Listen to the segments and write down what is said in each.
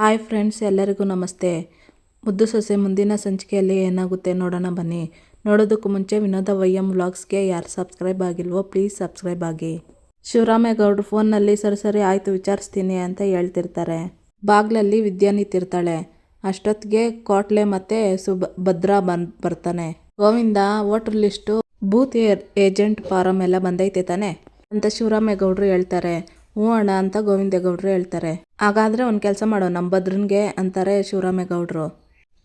Hi friends, ಎಲ್ಲರಿಗೂ ನಮಸ್ತೆ. ಮುದ್ದು ಸೊಸೆ ಮುಂದಿನ ಸಂಚಿಕೆಯಲ್ಲಿ ಏನಾಗುತ್ತೆ ನೋಡೋಣ ಬನ್ನಿ. ನೋಡೋದಕ್ಕೂ ಮುಂಚೆ ವಿನೋದ ವೈಯಂ ವ್ಲಾಗ್ಸ್ಗೆ ಯಾರು ಸಬ್ಸ್ಕ್ರೈಬ್ ಆಗಿಲ್ವೋ ಪ್ಲೀಸ್ ಸಬ್ಸ್ಕ್ರೈಬ್ ಆಗಿ. ಶಿವರಾಮೇಗೌಡರು ಫೋನ್ನಲ್ಲಿ, ಸರಿ ಸರಿ, ಆಯಿತು, ವಿಚಾರಿಸ್ತೀನಿ ಅಂತ ಹೇಳ್ತಿರ್ತಾರೆ. ಬಾಗ್ಲಲ್ಲಿ ವಿದ್ಯಾ ನಿಂತಿರ್ತಾಳೆ ಅಷ್ಟೊತ್ತಿಗೆ ಕೋಟ್ಲೆ ಮತ್ತೆ ಸುಬ ಭದ್ರಾ ಬನ್ ಬರ್ತಾನೆ. ಗೋವಿಂದ ವೋಟರ್ ಲಿಸ್ಟು ಬೂತ್ ಏರ್ ಏಜೆಂಟ್ ಫಾರಮ್ ಎಲ್ಲ ಬಂದೈತೆ ತಾನೆ ಅಂತ ಶಿವರಾಮೇಗೌಡರು ಹೇಳ್ತಾರೆ. ಹ್ಞೂ ಅಣ್ಣ ಅಂತ ಗೋವಿಂದೇಗೌಡರು ಹೇಳ್ತಾರೆ. ಹಾಗಾದರೆ ಒಂದು ಕೆಲಸ ಮಾಡೋ ನಮ್ಮ ಭದ್ರನ್ಗೆ ಅಂತಾರೆ ಶಿವರಾಮೇಗೌಡರು.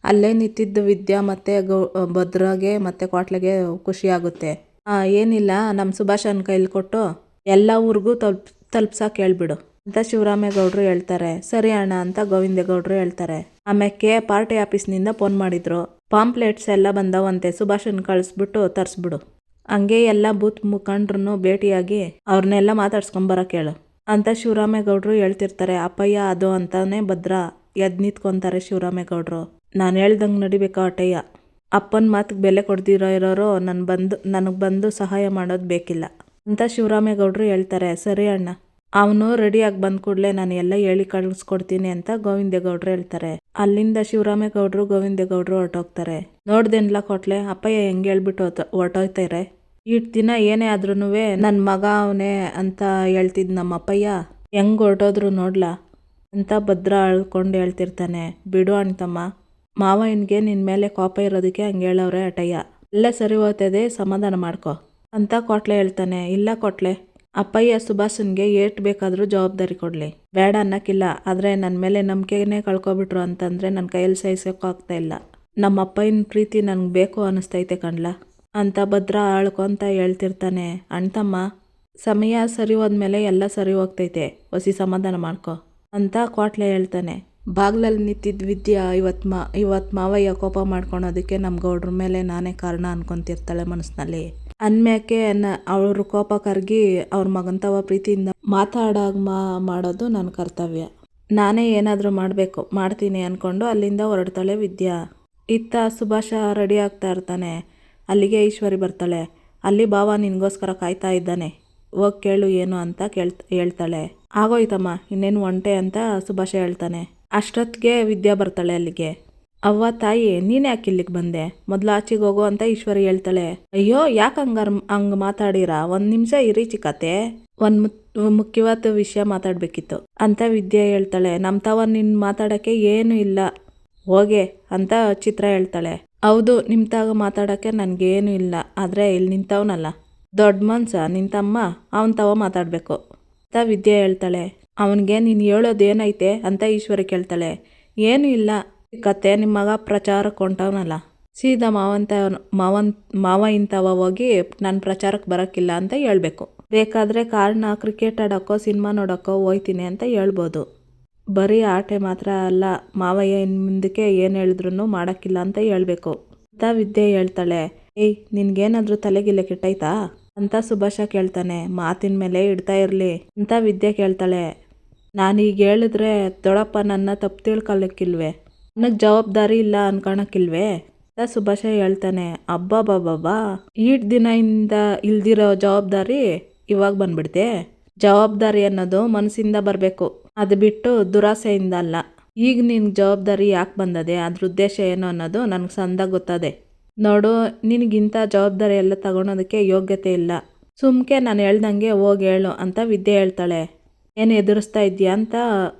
ಅಲ್ಲೇ ನಿಂತಿದ್ದು ವಿದ್ಯಾ ಮತ್ತು ಗೌ ಭದ್ರಾಗೆ ಮತ್ತು ಕ್ವಾಟ್ಲೆಗೆ ಖುಷಿ ಆಗುತ್ತೆ ಏನಿಲ್ಲ ನಮ್ಮ ಸುಭಾಷನ್ ಕೈಲಿ ಕೊಟ್ಟು ಎಲ್ಲ ಊರಿಗೂ ತಲುಪ್ ತಲುಪ್ಸಕ್ಕೆ ಹೇಳ್ಬಿಡು ಅಂತ ಶಿವರಾಮೇಗೌಡರು ಹೇಳ್ತಾರೆ. ಸರಿ ಅಣ್ಣ ಅಂತ ಗೋವಿಂದೇಗೌಡರು ಹೇಳ್ತಾರೆ. ಆಮ್ಯಾಕೆ ಪಾರ್ಟಿ ಆಫೀಸ್ನಿಂದ ಫೋನ್ ಮಾಡಿದ್ರು. ಪಾಂಪ್ಲೆಟ್ಸ್ ಎಲ್ಲ ಬಂದವಂತೆ, ಸುಭಾಷನ್ ಕಳಿಸ್ಬಿಟ್ಟು ತರಿಸ್ಬಿಡು. ಹಂಗೆ ಎಲ್ಲ ಬೂತ್ ಮುಖಂಡ್ರು ಭೇಟಿಯಾಗಿ ಅವ್ರನ್ನೆಲ್ಲ ಮಾತಾಡ್ಸ್ಕೊಂಬರಕ್ಕೆ ಹೇಳು. ಅಂತ ಶಿವರಾಮೇಗೌಡರು ಹೇಳ್ತಿರ್ತಾರೆ, ಅಪ್ಪಯ್ಯ, ಅದು ಅಂತಾನೆ ಭದ್ರ, ಎದ್ ನಿಂತ್ಕೊಂತಾರೆ ಶಿವರಾಮೇಗೌಡರು. ನಾನು ಹೇಳ್ದಂಗೆ ನಡಿಬೇಕು ಅಟಯ್ಯ? ಅಪ್ಪನ ಮಾತಿಗೆ ಬೆಲೆ ಕೊಡ್ದಿರೋ ಇರೋರು ನನ್ನ ಬಂದು, ನನಗೆ ಬಂದು ಸಹಾಯ ಮಾಡೋದು ಬೇಕಿಲ್ಲ. ಅಂತ ಶಿವರಾಮೇಗೌಡರು ಹೇಳ್ತಾರೆ, ಸರಿ ಅಣ್ಣ. ಅವನು ರೆಡಿಯಾಗಿ ಬಂದ ಕೂಡಲೇ ನಾನು ಎಲ್ಲ ಹೇಳಿ ಕಳಿಸ್ಕೊಡ್ತೀನಿ ಅಂತ ಗೋವಿಂದೇಗೌಡರು ಹೇಳ್ತಾರೆ. ಅಲ್ಲಿಂದ ಶಿವರಾಮೇಗೌಡರು, ಗೋವಿಂದೇಗೌಡರು ಹೊರಟೋಗ್ತಾರೆ. ನೋಡ್ದೆನ್ಲ ಕೊಟ್ಲೆ, ಅಪ್ಪಯ್ಯ, ಹೆಂಗೆ ಹೇಳ್ಬಿಟ್ಟು ಹೊರಟೋಗ್ತಾರೆ ಇಷ್ಟು ದಿನ ಏನೇ ಆದ್ರೂ ನನ್ನ ಮಗ ಅವನೇ ಅಂತ ಹೇಳ್ತಿದ್ ನಮ್ಮ ಅಪ್ಪಯ್ಯ ಹೆಂಗ್ ಹೊರಟೋದ್ರು ನೋಡ್ಲಾ? ಅಂತ ಭದ್ರ ಅಳ್ಕೊಂಡು ಹೇಳ್ತಿರ್ತಾನೆ. ಬಿಡು ಅಣ್ಣತಮ್ಮ ಮಾವ ಇನ್ಗೆ ನಿನ್ನ ಮೇಲೆ ಕೋಪ ಇರೋದಕ್ಕೆ ಹಂಗೆ ಹೇಳವ್ರೆ ಅಟಯ್ಯ. ಎಲ್ಲ ಸರಿ ಹೋಗ್ತದೆ, ಸಮಾಧಾನ ಮಾಡ್ಕೊ. ಅಂತ ಕೊಟ್ಲೆ ಹೇಳ್ತಾನೆ. ಇಲ್ಲ ಕೊಟ್ಲೆ, ಅಪ್ಪಯ್ಯ ಸುಭಾಷನ್ಗೆ ಏಟ್ ಬೇಕಾದರೂ ಜವಾಬ್ದಾರಿ ಕೊಡಲಿ. ಬೇಡ ಅನ್ನಕ್ಕಿಲ್ಲ, ಆದರೆ ನನ್ನ ಮೇಲೆ ನಂಬಿಕೆನೇ ಕಳ್ಕೊಬಿಟ್ರು ಅಂತಂದರೆ ನನ್ನ ಕೈಯಲ್ಲಿ ಸಹಿಸೋಕ್ಕಾಗ್ತಾ ಇಲ್ಲ. ನಮ್ಮ ಅಪ್ಪಯ್ಯನ ಪ್ರೀತಿ ನನಗೆ ಬೇಕು ಅನ್ನಿಸ್ತೈತೆ ಕಣ್ಲ? ಅಂತ ಭದ್ರ ಆಳ್ಕೊಂತ ಹೇಳ್ತಿರ್ತಾನೆ. ಅಣ್ತಮ್ಮ ಸಮಯ ಸರಿ ಹೋದ್ಮೇಲೆ ಎಲ್ಲ ಸರಿ ಹೋಗ್ತೈತೆ. ಹೊಸಿ ಸಮಾಧಾನ ಮಾಡ್ಕೊ. ಅಂತ ಕ್ವಾಟ್ಲೆ ಹೇಳ್ತಾನೆ. ಬಾಗ್ಲಲ್ಲಿ ನಿಂತಿದ್ದ ವಿದ್ಯಾ ಇವತ್ತು ಮಾ ಇವತ್ತು ಮಾವಯ್ಯ ಕೋಪ ಮಾಡ್ಕೊಳೋದಕ್ಕೆ ನಮ್ಮ ಗೌಡ್ರ ಮೇಲೆ ನಾನೇ ಕಾರಣ ಅನ್ಕೊಂತಿರ್ತಾಳೆ ಮನಸ್ಸಿನಲ್ಲಿ ಅನ್ಮ್ಯಾಕೆ ನ, ಅವ್ರ ಕೋಪ ಕರ್ಗಿ ಅವ್ರ ಮಗನ್ ತವ ಪ್ರೀತಿಯಿಂದ ಮಾತಾಡಾಗ ಮಾಡೋದು ನನ್ನ ಕರ್ತವ್ಯ. ನಾನೇ ಏನಾದರೂ ಮಾಡಬೇಕು, ಮಾಡ್ತೀನಿ ಅಂದ್ಕೊಂಡು ಅಲ್ಲಿಂದ ಹೊರಡ್ತಾಳೆ ವಿದ್ಯಾ. ಇತ್ತ ಸುಭಾಷ ರೆಡಿ ಆಗ್ತಾ ಇರ್ತಾನೆ. ಅಲ್ಲಿಗೆ ಈಶ್ವರಿ ಬರ್ತಾಳೆ. ಅಲ್ಲಿ ಭಾವ ನಿನಗೋಸ್ಕರ ಕಾಯ್ತಾ ಇದ್ದಾನೆ. ಹೋಗಿ ಕೇಳು ಏನು ಅಂತ ಕೇಳ್ತ ಹೇಳ್ತಾಳೆ. ಆಗೋಯ್ತಮ್ಮ, ಇನ್ನೇನು ಒಂಟೆ ಅಂತ ಸುಭಾಷ ಹೇಳ್ತಾನೆ. ಅಷ್ಟೊತ್ತಿಗೆ ವಿದ್ಯಾ ಬರ್ತಾಳೆ ಅಲ್ಲಿಗೆ. ಅವ್ವ, ತಾಯಿ, ನೀನೇ ಯಾಕೆ ಇಲ್ಲಿಗೆ ಬಂದೆ? ಮೊದಲು ಆಚೆಗೆ ಹೋಗು ಅಂತ ಈಶ್ವರಿ ಹೇಳ್ತಾಳೆ. ಅಯ್ಯೋ, ಯಾಕೆ ಹಂಗಾರ, ಹಂಗೆ ಮಾತಾಡಿರ? ಒಂದು ನಿಮಿಷ ಇರಿ ಚಿಕ್ಕತೆ. ಒಂದು ಮುಖ್ಯವಾದ ವಿಷಯ ಮಾತಾಡಬೇಕಿತ್ತು ಅಂತ ವಿದ್ಯೆ ಹೇಳ್ತಾಳೆ. ನಮ್ಮ ತಾವ ನಿನ್ನ ಮಾತಾಡೋಕ್ಕೆ ಏನೂ ಇಲ್ಲ. ಹೋಗೆ ಅಂತ ಚಿತ್ರ ಹೇಳ್ತಾಳೆ. ಹೌದು ನಿಮ್ಮ ತಾಗ ಮಾತಾಡೋಕ್ಕೆ ನನಗೇನು ಇಲ್ಲ. ಆದರೆ ಇಲ್ಲಿ ನಿಂತವನಲ್ಲ. ದೊಡ್ಡ ಮನ್ಸ ನಿಂತಮ್ಮ ಅವನ ತವ ಮಾತಾಡಬೇಕು. ಅಂತ ವಿದ್ಯೆ ಹೇಳ್ತಾಳೆ. ಅವನಿಗೆ, ನೀನು ಹೇಳೋದೇನೈತೆ ಅಂತ ಈಶ್ವರಿ ಕೇಳ್ತಾಳೆ. ಏನೂ ಇಲ್ಲ. ಕತೆ ನಿಮ್ಮ ಮಗ ಪ್ರಚಾರಕ್ಕೆ ಹೊಂಟವನಲ್ಲ ಸೀದಾ ಮಾವಂತ ಮಾವನ್ ಮಾವ ಇಂಥವ ಹೋಗಿ ನಾನು ಪ್ರಚಾರಕ್ಕೆ ಬರೋಕ್ಕಿಲ್ಲ ಅಂತ ಹೇಳಬೇಕು. ಬೇಕಾದರೆ ಕಾರಣ, ಕ್ರಿಕೆಟ್ ಆಡೋಕ್ಕೋ ಸಿನಿಮಾ ನೋಡೋಕ್ಕೋ ಹೋಯ್ತೀನಿ ಅಂತ ಹೇಳ್ಬೋದು. ಬರೀ ಆಟೆ ಮಾತ್ರ ಅಲ್ಲ, ಮಾವಯ್ಯ ಇನ್ ಮುಂದಕ್ಕೆ ಏನು ಹೇಳಿದ್ರು ಮಾಡೋಕ್ಕಿಲ್ಲ ಅಂತ ಹೇಳಬೇಕು. ಅಂತ ವಿದ್ಯೆ ಹೇಳ್ತಾಳೆ. ಏಯ್, ನಿನ್ಗೇನಾದ್ರೂ ತಲೆಗಿಲ್ಲ ಕೆಟ್ಟೈತಾ? ಅಂತ ಸುಭಾಷ ಕೇಳ್ತಾನೆ. ಮಾತಿನ ಮೇಲೆ ಇಡ್ತಾ ಇರಲಿ ಅಂತ ವಿದ್ಯೆ ಕೇಳ್ತಾಳೆ. ನಾನೀಗ ಹೇಳಿದ್ರೆ ದೊಡ್ಡಪ್ಪ ನನ್ನ ತಪ್ಪು ತಿಳ್ಕೊಳಕ್ಕಿಲ್ವೇ? ನನಗೆ ಜವಾಬ್ದಾರಿ ಇಲ್ಲ ಅನ್ಕೊಳಕ್ಕಿಲ್ವೇ? ಅಂತ ಸುಭಾಷ ಹೇಳ್ತಾನೆ. ಅಬ್ಬಾ ಬಾಬಾ ಈಟ್ ದಿನದಿಂದ ಇಲ್ದಿರೋ ಜವಾಬ್ದಾರಿ ಇವಾಗ ಬಂದ್ಬಿಡ್ತೆ. ಜವಾಬ್ದಾರಿ ಅನ್ನೋದು ಮನಸ್ಸಿಂದ ಬರಬೇಕು. ಅದು ಬಿಟ್ಟು ದುರಾಸೆಯಿಂದ ಅಲ್ಲ ಈಗ ನಿನ್ನ ಜವಾಬ್ದಾರಿ ಯಾಕೆ ಬಂದದೆ? ಅದ್ರ ಉದ್ದೇಶ ಏನು ಅನ್ನೋದು ನನಗೆ ಸಂದ ಗೊತ್ತದೆ. ನೋಡು, ನಿನಗಿಂತ ಜವಾಬ್ದಾರಿ ಎಲ್ಲ ತಗೊಳೋದಕ್ಕೆ ಯೋಗ್ಯತೆ ಇಲ್ಲ. ಸುಮ್ಕೆ ನಾನು ಹೇಳ್ದಂಗೆ ಹೋಗಿ ಹೇಳು ಅಂತ ವಿದ್ಯೆ ಹೇಳ್ತಾಳೆ. ಏನು ಎದುರಿಸ್ತಾ ಇದೆಯಾ ಅಂತ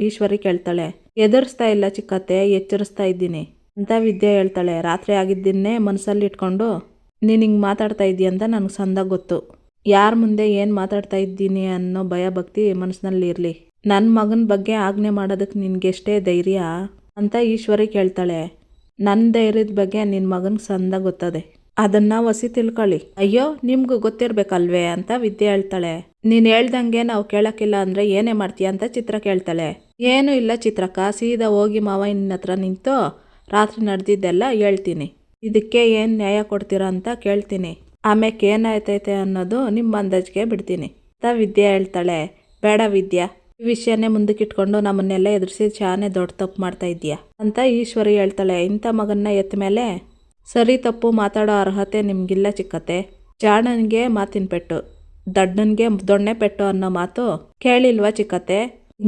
ಈಶ್ವರಿ ಕೇಳ್ತಾಳೆ. ಎದುರಿಸ್ತಾ ಇಲ್ಲ ಚಿಕ್ಕತ್ತೆ, ಎಚ್ಚರಿಸ್ತಾ ಇದ್ದೀನಿ ಅಂತ ವಿದ್ಯೆ ಹೇಳ್ತಾಳೆ. ರಾತ್ರಿ ಆಗಿದ್ದನ್ನೇ ಮನಸ್ಸಲ್ಲಿ ಇಟ್ಕೊಂಡು, ನೀನು ಹಿಂಗೆ ಮಾತಾಡ್ತಾ ಇದೀಯ ಅಂತ ನನಗೆ ಸಂದ ಗೊತ್ತು. ಯಾರ ಮುಂದೆ ಏನು ಮಾತಾಡ್ತಾ ಇದ್ದೀನಿ ಅನ್ನೋ ಭಯ ಭಕ್ತಿ ಮನಸ್ಸಿನಲ್ಲಿ ಇರಲಿ. ನನ್ನ ಮಗನ ಬಗ್ಗೆ ಆಜ್ಞೆ ಮಾಡೋದಕ್ಕೆ ನಿನಗೆಷ್ಟೇ ಧೈರ್ಯ ಅಂತ ಈಶ್ವರಿ ಕೇಳ್ತಾಳೆ. ನನ್ನ ಧೈರ್ಯದ ಬಗ್ಗೆ ನಿನ್ನ ಮಗನಿಗೆ ಸಂದ ಗೊತ್ತದೆ. ಅದನ್ನ ವಸಿ ತಿಳ್ಕೊಳ್ಳಿ. ಅಯ್ಯೋ, ನಿಮ್ಗೂ ಗೊತ್ತಿರಬೇಕಲ್ವೇ ಅಂತ ವಿದ್ಯೆ ಹೇಳ್ತಾಳೆ. ನೀನು ಹೇಳ್ದಂಗೆ ನಾವು ಕೇಳಕ್ಕಿಲ್ಲ ಅಂದ್ರೆ ಏನೇ ಮಾಡ್ತೀಯ ಅಂತ ಚಿತ್ರ ಕೇಳ್ತಾಳೆ. ಏನೂ ಇಲ್ಲ ಚಿತ್ರಕ್ಕ, ಸೀದಾ ಹೋಗಿ ಮಾವ ನಿನ್ನ ಹತ್ರ ನಿಂತು ರಾತ್ರಿ ನಡೆದಿದ್ದೆಲ್ಲ ಹೇಳ್ತೀನಿ. ಇದಕ್ಕೆ ಏನು ನ್ಯಾಯ ಕೊಡ್ತೀರಾ ಅಂತ ಕೇಳ್ತೀನಿ. ಆಮ್ಯಾಕೆ ಏನಾಯ್ತೈತೆ ಅನ್ನೋದು ನಿಮ್ಮ ಅಂದಾಜಿಗೆ ಬಿಡ್ತೀನಿ ಅಂತ ವಿದ್ಯೆ ಹೇಳ್ತಾಳೆ. ಬೇಡ ವಿದ್ಯಾ. ಈ ವಿಷಯನೇ ಮುಂದಕ್ಕಿಟ್ಕೊಂಡು ನಮ್ಮನ್ನೆಲ್ಲ ಎದುರಿಸಿ ಶಾನೆ ದೊಡ್ಡ ತಪ್ಪು ಮಾಡ್ತಾ ಇದೀಯಾ ಅಂತ ಈಶ್ವರಿ ಹೇಳ್ತಾಳೆ. ಇಂಥ ಮಗನ್ನ ಎತ್ತ ಮೇಲೆ ಸರಿ ತಪ್ಪು ಮಾತಾಡೋ ಅರ್ಹತೆ ನಿಮಗಿಲ್ಲ ಚಿಕ್ಕತ್ತೆ. ಜಾಣನ್ಗೆ ಮಾತಿನ ಪೆಟ್ಟು, ದಡ್ಡನಿಗೆ ದೊಣ್ಣೆ ಪೆಟ್ಟು ಅನ್ನೋ ಮಾತು ಕೇಳಿಲ್ವಾ ಚಿಕ್ಕತ್ತೆ?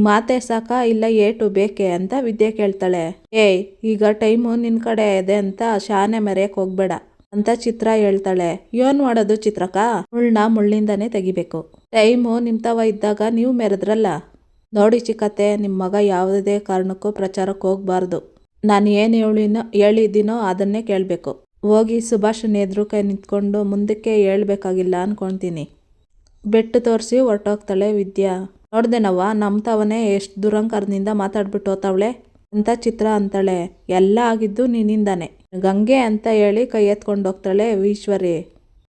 ಮಾತೆ ಸಾಕ, ಇಲ್ಲ ಏಟು ಬೇಕೆ ಅಂತ ವಿದ್ಯೆ ಕೇಳ್ತಾಳೆ. ಏಯ್, ಈಗ ಟೈಮು ನಿನ್ ಕಡೆ ಇದೆ ಅಂತ ಶಾನೆ ಮೆರೆಯಕ್ಕೆ ಹೋಗ್ಬೇಡ ಅಂತ ಚಿತ್ರ ಹೇಳ್ತಾಳೆ. ಏನ್ ಮಾಡೋದು ಚಿತ್ರಕ ಮುಳ್ಳ ಮುಳ್ಳಿಂದಾನೇ ತೆಗಿಬೇಕು. ಟೈಮು ನಿಮ್ತವ ಇದ್ದಾಗ ನೀವು ಮೆರೆದ್ರಲ್ಲ. ನೋಡಿ ಚಿಕ್ಕತ್ತೆ ನಿಮ್ಮ ಮಗ ಯಾವುದೇ ಕಾರಣಕ್ಕೂ ಪ್ರಚಾರಕ್ಕೆ ಹೋಗ್ಬಾರ್ದು. ನಾನು ಏನು ಹೇಳಿನೋ, ಹೇಳಿದ್ದೀನೋ ಅದನ್ನೇ ಕೇಳಬೇಕು. ಹೋಗಿ ಸುಭಾಷನ್ ಎದುರು ಕೈ ನಿಂತ್ಕೊಂಡು ಮುಂದಕ್ಕೆ ಹೇಳ್ಬೇಕಾಗಿಲ್ಲ ಅಂದ್ಕೊಳ್ತೀನಿ ಬೆಟ್ಟು ತೋರಿಸಿ ಹೊರಟೋಗ್ತಾಳೆ ವಿದ್ಯಾ. ನೋಡ್ದೇನವ್ವ ನಮ್ಮ ತವನೇ ಎಷ್ಟು ದುರಂಕಾರದಿಂದ ಮಾತಾಡ್ಬಿಟ್ಟು ಹೋತಾವಳೆ ಅಂತ ಚಿತ್ರ ಅಂತಾಳೆ. ಎಲ್ಲ ಆಗಿದ್ದು ನಿನ್ನಿಂದಾನೆ. ಗಂಗೆ ಅಂತ ಹೇಳಿ ಕೈ ಎತ್ಕೊಂಡು ಹೋಗ್ತಾಳೆ ಈಶ್ವರಿ.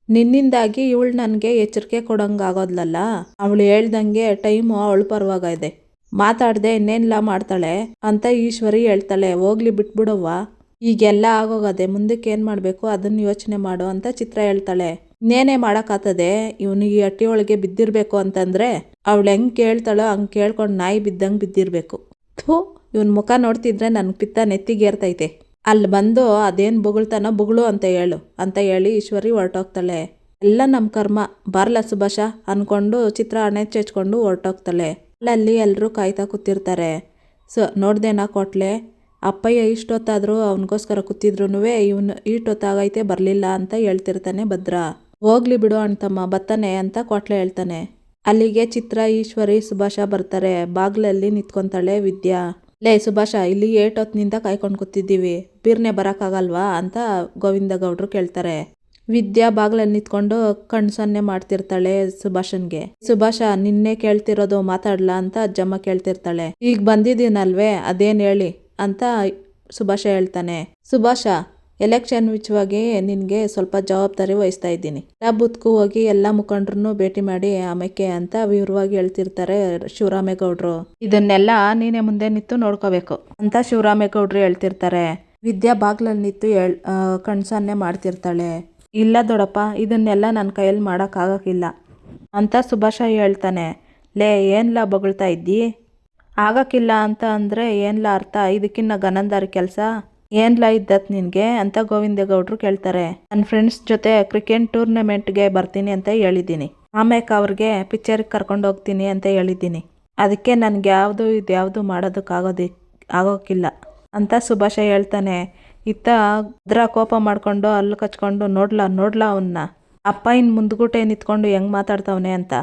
ನಿನ್ನಿಂದಾಗಿ ಇವಳು ನನಗೆ ಎಚ್ಚರಿಕೆ ಕೊಡೋಂಗಾಗೋದ್ಲಲ್ಲ? ಅವಳು ಹೇಳ್ದಂಗೆ ಟೈಮು ಅವಳು ಪರವಾಗ ಇದೆ ಮಾತಾಡ್ದೆ ಇನ್ನೇನಿಲ್ಲ ಮಾಡ್ತಾಳೆ ಅಂತ ಈಶ್ವರಿ ಹೇಳ್ತಾಳೆ, ಹೋಗ್ಲಿ ಬಿಟ್ಬಿಡವ್ವ. ಈಗೆಲ್ಲ ಆಗೋಗದೆ ಮುಂದಕ್ಕೆ ಏನು ಮಾಡಬೇಕು ಅದನ್ನ ಯೋಚನೆ ಮಾಡು ಅಂತ ಚಿತ್ರ ಹೇಳ್ತಾಳೆ. ಇನ್ನೇನೇ ಮಾಡೋಕ್ಕಾಗ್ತದೆ ಇವನಿಗೆ ಈ ಒಳಗೆ ಬಿದ್ದಿರಬೇಕು ಅಂತಂದ್ರೆ ಅವಳು ಹೆಂಗೆ ಕೇಳ್ತಾಳೋ ಹಂಗೆ ಕೇಳ್ಕೊಂಡು ನಾಯಿ ಬಿದ್ದಂಗೆ ಬಿದ್ದಿರಬೇಕು. ಥೂ, ಇವನ ಮುಖ ನೋಡ್ತಿದ್ರೆ ನನ್ನ ಪಿತ್ತ ನೆತ್ತಿಗೇರ್ತೈತೆ. ಅಲ್ಲಿ ಬಂದು ಅದೇನು ಬೊಗಳ್ತಾನೋ ಬೊಗಳು ಅಂತ ಹೇಳು ಅಂತ ಹೇಳಿ ಈಶ್ವರಿ ಹೊರಟೋಗ್ತಾಳೆ. ಎಲ್ಲ ನಮ್ಮ ಕರ್ಮ, ಬರಲ ಸುಭಾಷ ಅಂದ್ಕೊಂಡು ಚಿತ್ರ ಹಣೆ ಚೆಚ್ಕೊಂಡು ಹೊರಟೋಗ್ತಾಳೆ. ಅಲ್ಲಲ್ಲಿ ಎಲ್ಲರೂ ಕಾಯ್ತಾ ಕೂತಿರ್ತಾರೆ. ಸೊ, ನೋಡ್ದೇನಾ ಕೊಟ್ಲೆ? ಅಪ್ಪಯ್ಯ ಇಷ್ಟೊತ್ತಾದರೂ ಅವನಿಗೋಸ್ಕರ ಕೂತಿದ್ರು ಇವನು ಇಷ್ಟೊತ್ತಾಗೈತೆ ಬರಲಿಲ್ಲ ಅಂತ ಹೇಳ್ತಿರ್ತಾನೆ ಭದ್ರ. ಹೋಗ್ಲಿ ಬಿಡು ಅಣ್ತಮ್ಮ, ಬತ್ತಾನೆ ಅಂತ ಕೊಟ್ಲೆ ಹೇಳ್ತಾನೆ. ಅಲ್ಲಿಗೆ ಚಿತ್ರ, ಈಶ್ವರಿ, ಸುಭಾಷ ಬರ್ತಾರೆ. ಬಾಗ್ಲಲ್ಲಿ ನಿಂತ್ಕೊಂತಾಳೆ ವಿದ್ಯಾ. ಲೇ ಸುಭಾಷ, ಇಲ್ಲಿ ಏಟೊತ್ತಿನಿಂದ ಕಾಯ್ಕೊಂಡು ಕೂತಿದ್ದೀವಿ. ಬೀರ್ನೆ ಬರೋಕ್ಕಾಗಲ್ವಾ ಅಂತ ಗೋವಿಂದ ಗೌಡ್ರು ಕೇಳ್ತಾರೆ. ವಿದ್ಯಾ ಬಾಗ್ಲಲ್ಲಿ ನಿಂತ್ಕೊಂಡು ಕಣ್ ಸೊನ್ನೆ ಮಾಡ್ತಿರ್ತಾಳೆ ಸುಭಾಷನ್ಗೆ. ಸುಭಾಷ, ನಿನ್ನೆ ಕೇಳ್ತಿರೋದು ಮಾತಾಡ್ಲಾ? ಅಂತ ಅಜ್ಜಮ್ಮ ಕೇಳ್ತಿರ್ತಾಳೆ. ಈಗ ಬಂದಿದ್ದೀನಲ್ವೇ, ಅದೇನ್ ಹೇಳಿ? ಅಂತ ಸುಭಾಷ ಹೇಳ್ತಾನೆ. ಸುಭಾಷ ಎಲೆಕ್ಷನ್ ವಿಷಯವಾಗಿ ನಿನಗೆ ಸ್ವಲ್ಪ ಜವಾಬ್ದಾರಿ ವಹಿಸ್ತಾ ಇದ್ದೀನಿ. ಎಲ್ಲ ಬುತ್ಕು ಹೋಗಿ ಎಲ್ಲ ಮುಖಂಡ್ರು ಭೇಟಿ ಮಾಡಿ ಆಮೇಕೆ ಅಂತ ವಿವರವಾಗಿ ಹೇಳ್ತಿರ್ತಾರೆ ಶಿವರಾಮೇಗೌಡರು. ಇದನ್ನೆಲ್ಲ ನೀನೇ ಮುಂದೆ ನಿಂತು ನೋಡ್ಕೋಬೇಕು ಅಂತ ಶಿವರಾಮೇಗೌಡರು ಹೇಳ್ತಿರ್ತಾರೆ. ವಿದ್ಯಾ ಬಾಗ್ಲಲ್ಲಿ ನಿಂತು ಹೇಳ್ ಕಣ್ಸನ್ನೆ ಮಾಡ್ತಿರ್ತಾಳೆ. ಇಲ್ಲ ದೊಡಪ್ಪ, ಇದನ್ನೆಲ್ಲ ನನ್ನ ಕೈಯಲ್ಲಿ ಮಾಡೋಕ್ಕಾಗೋಕ್ಕಿಲ್ಲ ಅಂತ ಸುಭಾಷ ಹೇಳ್ತಾನೆ. ಲೇ, ಏನ್ಲ ಬೊಗಳ್ತಾ ಇದ್ದಿ? ಆಗಕ್ಕಿಲ್ಲ ಅಂತ ಅಂದರೆ ಏನ್ಲ ಅರ್ಥ? ಇದಕ್ಕಿನ್ನ ಗನಂದಾರಿ ಕೆಲಸ? ಏನ್ಲ ಇದ್ದತ್ ನಿನಗೆ? ಅಂತ ಗೋವಿಂದೇಗೌಡರು ಕೇಳ್ತಾರೆ. ನನ್ನ ಫ್ರೆಂಡ್ಸ್ ಜೊತೆ ಕ್ರಿಕೆಟ್ ಟೂರ್ನಮೆಂಟ್ಗೆ ಬರ್ತೀನಿ ಅಂತ ಹೇಳಿದ್ದೀನಿ. ಆಮೇಲೆ ಅವ್ರಿಗೆ ಪಿಕ್ಚರ್ಗೆ ಕರ್ಕೊಂಡು ಹೋಗ್ತೀನಿ ಅಂತ ಹೇಳಿದ್ದೀನಿ. ಅದಕ್ಕೆ ನನಗೆ ಯಾವುದು ಇದು ಯಾವುದು ಮಾಡೋದಕ್ಕಾಗೋದಿ ಆಗೋಕ್ಕಿಲ್ಲ ಅಂತ ಸುಭಾಷ ಹೇಳ್ತಾನೆ. ಇತ್ತ ಭದ್ರ ಕೋಪ ಮಾಡಿಕೊಂಡು ಅಲ್ಲಿ ಕಚ್ಕೊಂಡು ನೋಡ್ಲಾ ನೋಡ್ಲಾ ಅವನ್ನ ಅಪ್ಪ ಇನ್ ಮುಂದ್ಗುಟೆ ನಿಂತ್ಕೊಂಡು ಹೆಂಗೆ ಮಾತಾಡ್ತಾವನೆ ಅಂತ.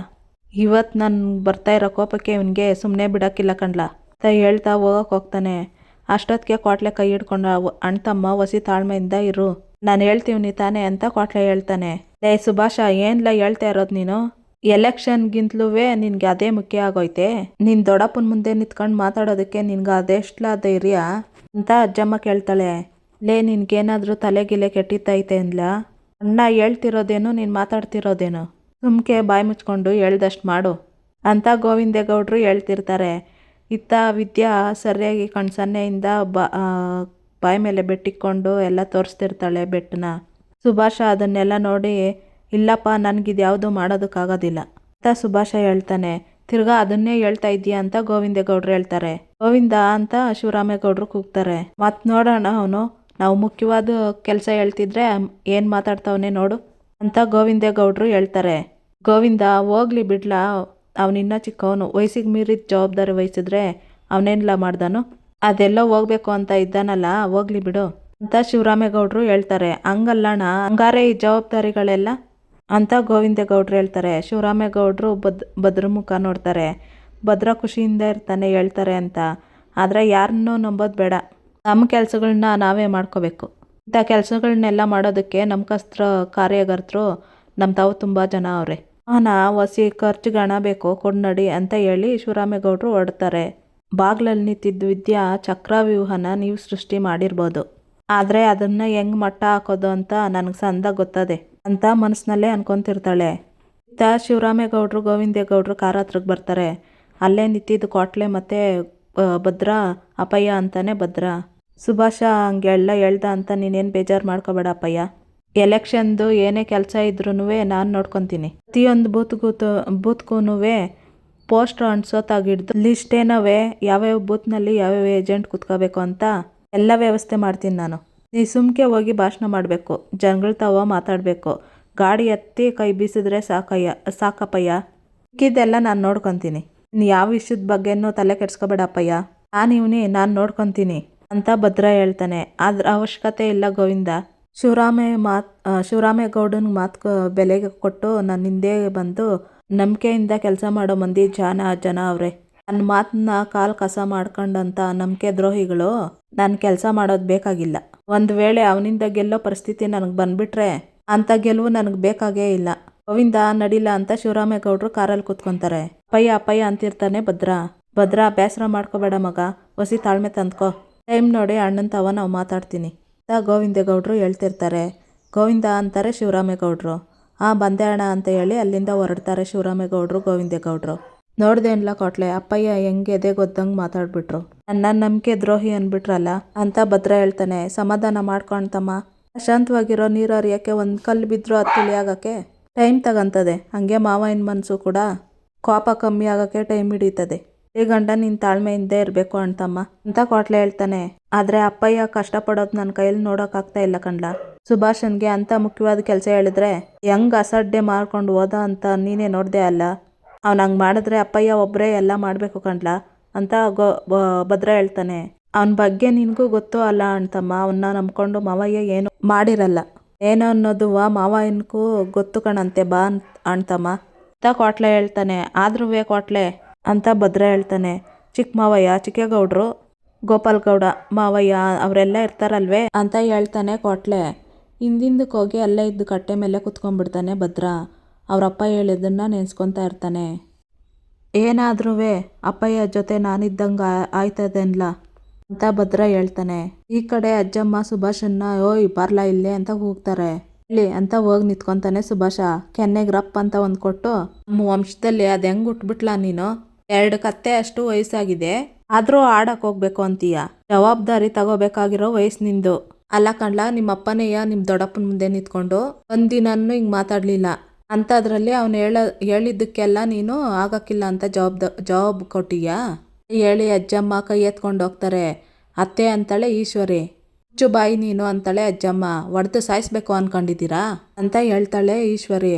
ಇವತ್ತು ನಾನು ಬರ್ತಾ ಇರೋ ಕೋಪಕ್ಕೆ ಇವನಿಗೆ ಸುಮ್ಮನೆ ಬಿಡೋಕ್ಕಿಲ್ಲ ಕಣ್ಲ. ಅಂತ ಹೇಳ್ತಾ ಹೋಗೋಕೆ ಹೋಗ್ತಾನೆ. ಅಷ್ಟೊತ್ತಿಗೆ ಕೋಟ್ಲೆ ಕೈ ಹಿಡ್ಕೊಂಡು ಅಣ್ಣ ತಮ್ಮ ವಸಿ ತಾಳ್ಮೆಯಿಂದ ಇರು. ನಾನು ಹೇಳ್ತೀವ್ನಿ ತಾನೆ ಅಂತ ಕ್ವಾಟ್ಲೆ ಹೇಳ್ತಾನೆ. ಲೇ ಸುಭಾಷ, ಏನ್ಲ ಹೇಳ್ತಾ ಇರೋದು ನೀನು? ಎಲೆಕ್ಷನ್ಗಿಂತಲೂ ನಿನಗೆ ಅದೇ ಮುಖ್ಯ ಆಗೋಯ್ತೆ. ನಿನ್ ದೊಡ್ಡಪ್ಪನ ಮುಂದೆ ನಿಂತ್ಕೊಂಡು ಮಾತಾಡೋದಕ್ಕೆ ನಿನ್ಗೆ ಅದೆಷ್ಟಲ ಧೈರ್ಯ? ಅಂತ ಅಜ್ಜಮ್ಮ ಕೇಳ್ತಾಳೆ. ಲೇ, ನಿನ್ಗೇನಾದ್ರೂ ತಲೆಗಿಲೆ ಕೆಟ್ಟಿತ್ತೈತೆ ಅಂದ್ಲ? ಅಣ್ಣ ಹೇಳ್ತಿರೋದೇನು, ನೀನು ಮಾತಾಡ್ತಿರೋದೇನು? ಸುಮ್ಕೆ ಬಾಯಿ ಮುಚ್ಕೊಂಡು ಹೇಳ್ದಷ್ಟು ಮಾಡು. ಅಂತ ಗೋವಿಂದೇಗೌಡರು ಹೇಳ್ತಿರ್ತಾರೆ. ಇತ್ತ ವಿದ್ಯಾ ಸರಿಯಾಗಿ ಕಣ್ಸನ್ನೆಯಿಂದ ಬಾ ಬಾಯಿ ಮೇಲೆ ಬೆಟ್ಟಿಕ್ಕೊಂಡು ಎಲ್ಲ ತೋರಿಸ್ತಿರ್ತಾಳೆ ಬೆಟ್ಟನ. ಸುಭಾಷ ಅದನ್ನೆಲ್ಲ ನೋಡಿ, ಇಲ್ಲಪ್ಪ ನನಗಿದು ಯಾವುದು ಮಾಡೋದಕ್ಕಾಗೋದಿಲ್ಲ. ಅಂತ ಸುಭಾಷ ಹೇಳ್ತಾನೆ. ತಿರ್ಗಾ ಅದನ್ನೇ ಹೇಳ್ತಾ ಇದೀಯ ಅಂತ ಗೋವಿಂದೇಗೌಡರು ಹೇಳ್ತಾರೆ. ಗೋವಿಂದ ಅಂತ ಶಿವರಾಮೇಗೌಡರು ಕೂಗ್ತಾರೆ. ಮತ್ ನೋಡೋಣ ಅವನು. ನಾವು ಮುಖ್ಯವಾದ ಕೆಲಸ ಹೇಳ್ತಿದ್ರೆ ಏನು ಮಾತಾಡ್ತಾವನೆ ನೋಡು ಅಂತ ಗೋವಿಂದೇಗೌಡರು ಹೇಳ್ತಾರೆ. ಗೋವಿಂದ, ಹೋಗ್ಲಿ ಬಿಡ್ಲಾ ಅವನಿನ್ನ ಚಿಕ್ಕವನು ವಯಸ್ಸಿಗೆ ಮೀರಿದ ಜವಾಬ್ದಾರಿ ವಹಿಸಿದ್ರೆ ಅವನೇನಿಲ್ಲ ಮಾಡ್ದಾನು? ಅದೆಲ್ಲ ಹೋಗ್ಬೇಕು ಅಂತ ಇದ್ದಾನಲ್ಲ, ಹೋಗ್ಲಿ ಬಿಡು ಅಂತ ಶಿವರಾಮೇಗೌಡರು ಹೇಳ್ತಾರೆ. ಹಂಗಲ್ಲಣ್ಣ, ಹಂಗಾರೆ ಈ ಜವಾಬ್ದಾರಿಗಳೆಲ್ಲ? ಅಂತ ಗೋವಿಂದೇಗೌಡರು ಹೇಳ್ತಾರೆ. ಶಿವರಾಮೇಗೌಡರು ಬದ್ ಭದ್ರ ಮುಖ ನೋಡ್ತಾರೆ. ಭದ್ರ ಖುಷಿಯಿಂದ ಇರ್ತಾನೆ ಹೇಳ್ತಾರೆ ಅಂತ. ಆದರೆ ಯಾರನ್ನೂ ನಂಬೋದು ಬೇಡ. ನಮ್ಮ ಕೆಲಸಗಳನ್ನ ನಾವೇ ಮಾಡ್ಕೋಬೇಕು. ಇಂಥ ಕೆಲಸಗಳನ್ನೆಲ್ಲ ಮಾಡೋದಕ್ಕೆ ನಮ್ಮ ಕಸ್ತ್ರ, ಕಾರ್ಯಕರ್ತರು ನಮ್ಮ ತಾವು ತುಂಬ ಜನ ಅವರೇ. ಹಣ ವಸಿ ಖರ್ಚಿಗೆ ಹಣ ಬೇಕು ಕೊಂಡ್ನಡಿ ಅಂತ ಹೇಳಿ ಶಿವರಾಮೇಗೌಡರು ಹೊಡ್ತಾರೆ ಬಾಗ್ಲಲ್ಲಿ ನಿಂತಿದ್ದ ವಿದ್ಯಾ ಚಕ್ರವ್ಯೂಹನ ನೀವು ಸೃಷ್ಟಿ ಮಾಡಿರ್ಬೋದು. ಆದರೆ ಅದನ್ನು ಹೆಂಗ್ ಮಟ್ಟ ಹಾಕೋದು ಅಂತ ನನಗೆ ಸಂದ ಗೊತ್ತದೆ ಅಂತ ಮನಸ್ಸಿನಲ್ಲೇ ಅನ್ಕೊಂತಿರ್ತಾಳೆ. ಇತ್ತ ಶಿವರಾಮೇಗೌಡರು, ಗೋವಿಂದೇಗೌಡರು ಕಾರ ಹತ್ರಕ್ಕೆ ಬರ್ತಾರೆ. ಅಲ್ಲೇ ನಿಂತಿದ್ದು ಕೋಟ್ಲೆ ಮತ್ತು ಭದ್ರ ಅಪಯ್ಯ ಅಂತಾನೆ ಭದ್ರ. ಸುಭಾಷ ಹಂಗೆಲ್ಲ ಹೇಳ್ದ ಅಂತ ನೀನೇನು ಬೇಜಾರು ಮಾಡ್ಕೋಬೇಡ ಅಪ್ಪಯ್ಯ. ಎಲೆಕ್ಷನ್ದು ಏನೇ ಕೆಲಸ ಇದ್ರೂ ನಾನು ನೋಡ್ಕೊತೀನಿ. ಪ್ರತಿಯೊಂದು ಬೂತ್ಗೂ ಬೂತ್ಗೂ ಪೋಸ್ಟರ್ ಅಂಟ್ಸೋತಾಗಿಡ್ದು ಲಿಸ್ಟೇನವೇ ಯಾವ್ಯಾವ ಬೂತ್ನಲ್ಲಿ ಯಾವ್ಯಾವ ಏಜೆಂಟ್ ಕುತ್ಕೋಬೇಕು ಅಂತ ಎಲ್ಲ ವ್ಯವಸ್ಥೆ ಮಾಡ್ತೀನಿ ನಾನು. ನೀ ಸುಮ್ಕೆ ಹೋಗಿ ಭಾಷಣ ಮಾಡಬೇಕು, ಜನಗಳ ತಾವ ಮಾತಾಡಬೇಕು. ಗಾಡಿ ಎತ್ತಿ ಕೈ ಬೀಸಿದ್ರೆ ಸಾಕಯ್ಯ, ಸಾಕಪ್ಪಯ್ಯ. ಇದೆಲ್ಲ ನಾನು ನೋಡ್ಕೊತೀನಿ. ನೀನು ಯಾವ ವಿಷಯದ ಬಗ್ಗೆನೂ ತಲೆ ಕೆಡ್ಸ್ಕೊಬೇಡಪ್ಪಯ್ಯ. ನಾನು ಇವನಿ, ನಾನು ನೋಡ್ಕೊತೀನಿ ಅಂತ ಭದ್ರ ಹೇಳ್ತಾನೆ. ಅದ್ರ ಅವಶ್ಯಕತೆ ಇಲ್ಲ ಗೋವಿಂದ. ಶಿವರಾಮೇ ಮಾತ್ ಶಿವರಾಮೇಗೌಡನ ಮಾತು ಬೆಲೆಗೆ ಕೊಟ್ಟು ನನ್ನ ಹಿಂದೆ ಬಂದು ನಂಬಿಕೆಯಿಂದ ಕೆಲಸ ಮಾಡೋ ಮಂದಿ ಜಾನ ಜನ ಅವರೇ. ನನ್ನ ಮಾತನ್ನ ಕಾಲ್ ಕಸ ಮಾಡ್ಕೊಂಡಂತ ನಂಬಿಕೆ ದ್ರೋಹಿಗಳು ನಾನು ಕೆಲಸ ಮಾಡೋದು ಬೇಕಾಗಿಲ್ಲ. ಒಂದು ವೇಳೆ ಅವನಿಂದ ಗೆಲ್ಲೋ ಪರಿಸ್ಥಿತಿ ನನಗೆ ಬಂದ್ಬಿಟ್ರೆ ಅಂಥ ಗೆಲುವು ನನಗೆ ಬೇಕಾಗೇ ಇಲ್ಲ. ಗೋವಿಂದ ನಡಿಲ್ಲ ಅಂತ ಶಿವರಾಮೇಗೌಡರು ಕಾರಲ್ಲಿ ಕೂತ್ಕೊಂತಾರೆ. ಅಪ್ಪಯ್ಯ ಅಪ್ಪಯ್ಯ ಅಂತಿರ್ತಾನೆ ಭದ್ರ. ಭದ್ರ ಬೇಸರ ಮಾಡ್ಕೋಬೇಡ ಮಗ. ಹೊಸಿ ತಾಳ್ಮೆ ತಂದ್ಕೋ. ಟೈಮ್ ನೋಡಿ ಅಣ್ಣನ ತವ ನಾವು ಮಾತಾಡ್ತೀನಿ. ಅಂತ ಗೋವಿಂದೇಗೌಡರು ಹೇಳ್ತಿರ್ತಾರೆ. ಗೋವಿಂದ ಅಂತಾರೆ ಶಿವರಾಮೇಗೌಡರು ಆ ಬಂದೆ ಅಣ್ಣ ಅಂತ ಹೇಳಿ ಅಲ್ಲಿಂದ ಹೊರಡ್ತಾರೆ ಶಿವರಾಮೇಗೌಡರು ಗೋವಿಂದೇಗೌಡರು ನೋಡ್ದೇನ್ಲ ಕೊಟ್ಲೆ, ಅಪ್ಪಯ್ಯ ಹೆಂಗೆ ಎದೆ ಗೊತ್ತಂಗೆ ಮಾತಾಡ್ಬಿಟ್ರು. ನನ್ನ ನಂಬಿಕೆ ದ್ರೋಹಿ ಅನ್ಬಿಟ್ರಲ್ಲ ಅಂತ ಭದ್ರ ಹೇಳ್ತಾನೆ. ಸಮಾಧಾನ ಮಾಡ್ಕೊಂತಮ್ಮ ಅಶಾಂತವಾಗಿರೋ ನೀರು ಹರಿಯೋಕ್ಕೆ ಒಂದು ಕಲ್ಲು ಬಿದ್ದರೂ ಅದು ತಿಳಿಯಾಗಕ್ಕೆ ಟೈಮ್ ತಗಂತದೆ. ಹಂಗೆ ಮಾವನ ಮನಸ್ಸು ಕೂಡ. ಕೋಪ ಕಮ್ಮಿ ಆಗೋಕ್ಕೆ ಟೈಮ್ ಹಿಡಿತದೆ. ಈ ಗಂಡ ನೀನ್ ತಾಳ್ಮೆಯಿಂದ ಇರಬೇಕು ಅಣ್ತಮ್ಮ ಅಂತ ಕೋಟ್ಲೆ ಹೇಳ್ತಾನೆ. ಆದ್ರೆ ಅಪ್ಪಯ್ಯ ಕಷ್ಟಪಡೋದು ನನ್ನ ಕೈಯಲ್ಲಿ ನೋಡೋಕ್ಕಾಗ್ತಾ ಇಲ್ಲ ಕಣ್ಲ. ಸುಭಾಷನ್ಗೆ ಅಂತ ಮುಖ್ಯವಾದ ಕೆಲಸ ಹೇಳಿದ್ರೆ, ಹೆಂಗ್ ಅಸಡ್ಡೆ ಮಾಡ್ಕೊಂಡು ಹೋದ ಅಂತ ನೀನೇ ನೋಡ್ದೆ ಅಲ್ಲ. ಅವ್ನ ಹಂಗ್ ಮಾಡಿದ್ರೆ ಅಪ್ಪಯ್ಯ ಒಬ್ರೇ ಎಲ್ಲ ಮಾಡಬೇಕು ಕಂಡ್ಲ ಅಂತ ಗೋ ಭದ್ರ ಹೇಳ್ತಾನೆ. ಅವನ ಬಗ್ಗೆ ನಿನಗೂ ಗೊತ್ತೋ ಅಲ್ಲ ಅಣ್ತಮ್ಮ ಅವನ್ನ ನಂಬ್ಕೊಂಡು ಮಾವಯ್ಯ ಏನು ಮಾಡಿರಲ್ಲ. ಏನೋ ಅನ್ನೋದು ವಾ ಮಾವಯ್ಯನ್ಗೂ ಗೊತ್ತು ಕಣಂತೆ ಬಾ ಅಣ್ತಮ್ಮ ಅಂತ ಕೋಟ್ಲೆ ಹೇಳ್ತಾನೆ. ಆದ್ರೂ ಕೋಟ್ಲೆ ಅಂತ ಭದ್ರ ಹೇಳ್ತಾನೆ. ಚಿಕ್ಕ ಮಾವಯ್ಯ, ಚಿಕ್ಕೇಗೌಡರು ಗೋಪಾಲ್ ಗೌಡ ಮಾವಯ್ಯ ಅವರೆಲ್ಲ ಇರ್ತಾರಲ್ವೇ ಅಂತ ಹೇಳ್ತಾನೆ ಕೊಟ್ಲೆ. ಹಿಂದಿಂದಕ್ಕೆ ಹೋಗಿ ಅಲ್ಲೇ ಇದ್ದು ಕಟ್ಟೆ ಮೇಲೆ ಕುತ್ಕೊಂಡ್ಬಿಡ್ತಾನೆ ಭದ್ರ. ಅವರಪ್ಪ ಹೇಳಿದ್ದನ್ನು ನೆನೆಸ್ಕೊತಾ ಇರ್ತಾನೆ. ಏನಾದ್ರೂ ಅಪ್ಪಯ್ಯ ಜೊತೆ ನಾನಿದ್ದಂಗೆ ಆಯ್ತದೆನ್ಲ? ಅಂತ ಭದ್ರ ಹೇಳ್ತಾನೆ. ಈ ಕಡೆ ಅಜ್ಜಮ್ಮ ಸುಭಾಷನ್ನ ಓಯ್, ಬರ್ಲಾ ಇಲ್ಲೇ ಅಂತ ಹೋಗ್ತಾರೆ. ಇಲ್ಲಿ ಅಂತ ಹೋಗಿ ನಿಂತ್ಕೊಂತಾನೆ ಸುಭಾಷ. ಕೆನ್ನೆಗೆ ರಪ್ ಅಂತ ಒಂದು ಕೊಟ್ಟು, ನಮ್ಮ ವಂಶದಲ್ಲಿ ಅದು ಹೆಂಗ್ ಹುಟ್ಬಿಟ್ಲ ನೀನು? ಎರಡು ಕತ್ತೆ ಅಷ್ಟು ವಯಸ್ಸಾಗಿದೆ. ಆದ್ರೂ ಆಡಕ್ ಹೋಗ್ಬೇಕು ಅಂತೀಯ? ಜವಾಬ್ದಾರಿ ತಗೋಬೇಕಾಗಿರೋ ವಯಸ್ಸು ನಿಂದು. ಅಲ್ಲ ಕಣ್ಲ ನಿಮ್ಮ ಅಪ್ಪನೆಯ ನಿಮ್ಮ ದೊಡ್ಡಪ್ಪನ ಮುಂದೆ ನಿಂತ್ಕೊಂಡು ಒಂದಿನೂ ಹಿಂಗ್ ಮಾತಾಡ್ಲಿಲ್ಲ. ಅಂಥದ್ರಲ್ಲಿ ಅವ್ನು ಹೇಳ, ಹೇಳಿದ್ದಕ್ಕೆಲ್ಲ ನೀನು ಆಗಕ್ಕಿಲ್ಲ ಅಂತ ಜವಾಬ್ ಜವಾಬ್ ಕೊಟ್ಟಿಯಾ? ಹೇಳಿ ಅಜ್ಜಮ್ಮ ಕೈ ಎತ್ಕೊಂಡು ಹೋಗ್ತಾರೆ. ಅತ್ತೆ ಅಂತಾಳೆ ಈಶ್ವರಿ. ಹುಚ್ಚು ಬಾಯಿ ನೀನು ಅಂತಾಳೆ ಅಜ್ಜಮ್ಮ. ಒಡೆದು ಸಾಯಿಸ್ಬೇಕು ಅನ್ಕೊಂಡಿದ್ದೀರಾ? ಅಂತ ಹೇಳ್ತಾಳೆ ಈಶ್ವರಿ.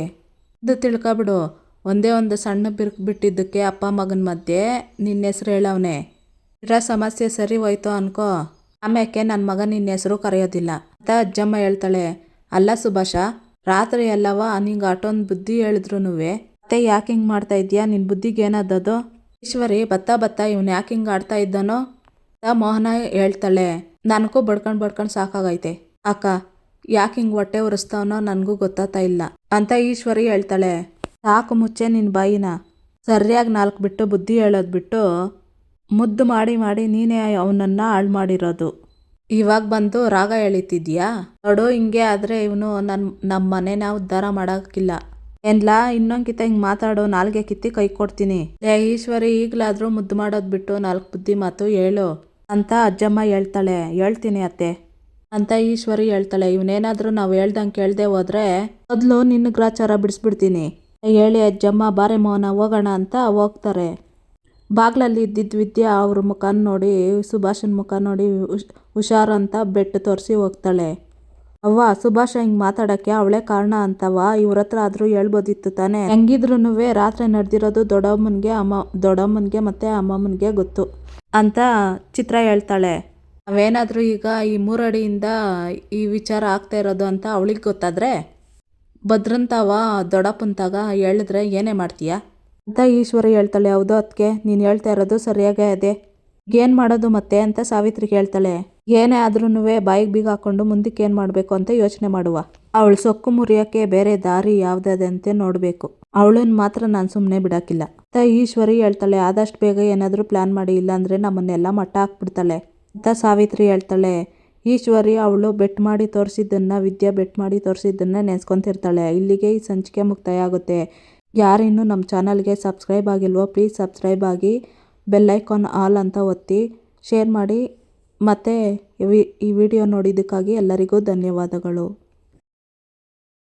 ಇದು ತಿಳ್ಕೊಬಿಡು. ಒಂದೇ ಒಂದು ಸಣ್ಣ ಬಿರುಕು ಬಿಟ್ಟಿದ್ದಕ್ಕೆ ಅಪ್ಪ ಮಗನ ಮಧ್ಯೆ ನಿನ್ನ ಹೆಸರು ಹೇಳವನೆ ಇರೋ ಸಮಸ್ಯೆ ಸರಿ ಹೋಯ್ತು ಅನ್ಕೋ. ಆಮ್ಯಾಕೆ ನನ್ನ ಮಗ ನಿನ್ನ ಹೆಸರು ಕರೆಯೋದಿಲ್ಲ. ಅಂತ ಅಜ್ಜಮ್ಮ ಹೇಳ್ತಾಳೆ, ಅಲ್ಲ ಸುಭಾಷ, ರಾತ್ರಿ ಎಲ್ಲವ ನಿಂಗೆ ಅಟೊಂದು ಬುದ್ಧಿ ಹೇಳಿದ್ರು ಮತ್ತೆ ಯಾಕೆ ಹಿಂಗೆ ಮಾಡ್ತಾ ಇದೀಯಾ? ನಿನ್ನ ಬುದ್ಧಿಗೆ ಏನಾದದು? ಈಶ್ವರಿ ಬತ್ತಾ ಬತ್ತಾ ಇವ್ನು ಯಾಕೆ ಹಿಂಗೆ ಆಡ್ತಾ ಇದ್ದಾನೋ? ಅಂತ ಮೋಹನ ಹೇಳ್ತಾಳೆ, ನನಗೂ ಬಡ್ಕೊಂಡು ಬಡ್ಕೊಂಡು ಸಾಕಾಗೈತೆ. ಅಕ್ಕ, ಯಾಕೆ ಹಿಂಗೆ ಹೊಟ್ಟೆ ಉರಿಸ್ತಾವನೋ ನನಗೂ ಗೊತ್ತಾಗ್ತಾ ಇಲ್ಲ. ಅಂತ ಈಶ್ವರಿ ಹೇಳ್ತಾಳೆ ಸಾಕು ಮುಚ್ಚೆ ನಿನ್ನ ಬಾಯಿನ. ಸರಿಯಾಗಿ ನಾಲ್ಕು ಬಿಟ್ಟು ಬುದ್ಧಿ ಹೇಳೋದು ಬಿಟ್ಟು ಮುದ್ದು ಮಾಡಿ ಮಾಡಿ ನೀನೇ ಅವನನ್ನು ಹಾಳು ಮಾಡಿರೋದು. ಇವಾಗ ಬಂದು ರಾಗ ಎಳಿತಿದ್ಯಾ? ನೋಡು, ಹಿಂಗೆ ಆದರೆ ಇವನು ನನ್ನ ನಮ್ಮ ಮನೆನ ಉದ್ಧಾರ ಮಾಡೋಕ್ಕಿಲ್ಲ. ಏನ್ಲಾ, ಇನ್ನೊಂದ್ಕಿತ ಹಿಂಗೆ ಮಾತಾಡು, ನಾಲ್ಗೆ ಕಿತ್ತಿ ಕೈ ಕೊಡ್ತೀನಿ. ಲೇ ಈಶ್ವರಿ, ಈಗಲಾದರೂ ಮುದ್ದು ಮಾಡೋದು ಬಿಟ್ಟು ನಾಲ್ಕು ಬುದ್ಧಿ ಮಾತು ಹೇಳು. ಅಂತ ಅಜ್ಜಮ್ಮ ಹೇಳ್ತಾಳೆ. ಹೇಳ್ತೀನಿ ಅತ್ತೆ. ಅಂತ ಈಶ್ವರಿ ಹೇಳ್ತಾಳೆ. ಇವನೇನಾದರೂ ನಾವು ಹೇಳ್ದಂಗೆ ಕೇಳದೆ ಹೋದ್ರೆ ಮೊದಲು ನಿನ್ನ ಗ್ರಾಚಾರ ಬಿಡಿಸ್ಬಿಡ್ತೀನಿ. ಹೇಳಿ, ಅಜ್ಜಮ್ಮ, ಬಾರೆ ಮೋಹನ ಹೋಗೋಣ ಅಂತ ಹೋಗ್ತಾರೆ. ಬಾಗ್ಲಲ್ಲಿ ಇದ್ದಿದ್ದ ವಿದ್ಯಾ ಅವ್ರ ಮುಖ ನೋಡಿ, ಸುಭಾಷನ ಮುಖ ನೋಡಿ ಹುಷ್ ಹುಷಾರು ಅಂತ ಬೆಟ್ಟು ತೋರಿಸಿ ಹೋಗ್ತಾಳೆ. ಅವ್ವ, ಸುಭಾಷ ಹಿಂಗೆ ಮಾತಾಡೋಕ್ಕೆ ಅವಳೇ ಕಾರಣ ಅಂತವ ಇವ್ರ ಹತ್ರ ಆದರೂ ಹೇಳ್ಬೋದಿತ್ತು ತಾನೆ? ಹೆಂಗಿದ್ರು ರಾತ್ರಿ ನಡೆದಿರೋದು ದೊಡ್ಡಮ್ಮನಿಗೆ, ಅಮ್ಮ, ದೊಡ್ಡಮ್ಮನಿಗೆ ಮತ್ತು ಅಮ್ಮಮ್ಮನಿಗೆ ಗೊತ್ತು, ಅಂತ ಚಿತ್ರ ಹೇಳ್ತಾಳೆ. ನಾವೇನಾದರೂ ಈಗ ಈ ಮೂರಡಿಯಿಂದ ಈ ವಿಚಾರ ಆಗ್ತಾ ಇರೋದು ಅಂತ ಅವಳಿಗೆ ಗೊತ್ತಾದ್ರೆ? ಭದ್ರಂತಾವ ದೊಡ್ಡಪ್ಪಂತಾಗ ಹೇಳಿದ್ರೆ ಏನೇ ಮಾಡ್ತೀಯ? ಅಂತ ಈಶ್ವರಿ ಹೇಳ್ತಾಳೆ, ಹೌದು ಅದಕ್ಕೆ ನೀನು ಹೇಳ್ತಾ ಇರೋದು ಸರಿಯಾಗೇ ಅದೇ ಏನು ಮಾಡೋದು ಮತ್ತೆ ಅಂತ ಸಾವಿತ್ರಿ ಕೇಳ್ತಾಳೆ, ಏನೇ ಆದ್ರೂ ಬಾಯಿಗೆ ಬೀಗ ಹಾಕೊಂಡು ಮುಂದಕ್ಕೆ ಏನು ಮಾಡಬೇಕು ಅಂತ ಯೋಚನೆ ಮಾಡುವ. ಅವಳು ಸೊಕ್ಕು ಮುರಿಯೋಕ್ಕೆ ಬೇರೆ ದಾರಿ ಅಂತ ನೋಡಬೇಕು. ಅವಳನ್ನ ಮಾತ್ರ ನಾನು ಸುಮ್ಮನೆ ಬಿಡೋಕ್ಕಿಲ್ಲ ಅಂತ ಈಶ್ವರಿ ಹೇಳ್ತಾಳೆ, ಆದಷ್ಟು ಬೇಗ ಏನಾದರೂ ಪ್ಲ್ಯಾನ್ ಮಾಡಿ, ಇಲ್ಲಾಂದರೆ ನಮ್ಮನ್ನೆಲ್ಲ ಮಟ್ಟ ಹಾಕ್ಬಿಡ್ತಾಳೆ. ಅಂತ ಸಾವಿತ್ರಿ ಹೇಳ್ತಾಳೆ ಈಶ್ವರಿ ಅವಳು ಬೆಟ್ ಮಾಡಿ ತೋರಿಸಿದ್ದನ್ನು, ವಿದ್ಯಾ ಬೆಟ್ ಮಾಡಿ ತೋರಿಸಿದ್ದನ್ನು ನೆನೆಸ್ಕೊತಿರ್ತಾಳೆ. ಇಲ್ಲಿಗೆ ಈ ಸಂಚಿಕೆ ಮುಕ್ತಾಯ ಆಗುತ್ತೆ ಯಾರಿನ್ನೂ ನಮ್ಮ ಚಾನಲ್ಗೆ ಸಬ್ಸ್ಕ್ರೈಬ್ ಆಗಿಲ್ವೋ, ಪ್ಲೀಸ್ ಸಬ್ಸ್ಕ್ರೈಬ್ ಆಗಿ ಬೆಲ್ಲೈಕಾನ್ ಆಲ್ ಅಂತ ಒತ್ತಿ, ಶೇರ್ ಮಾಡಿ. ಮತ್ತು ಈ ವಿಡಿಯೋ ನೋಡಿದ್ದಕ್ಕಾಗಿ ಎಲ್ಲರಿಗೂ ಧನ್ಯವಾದಗಳು.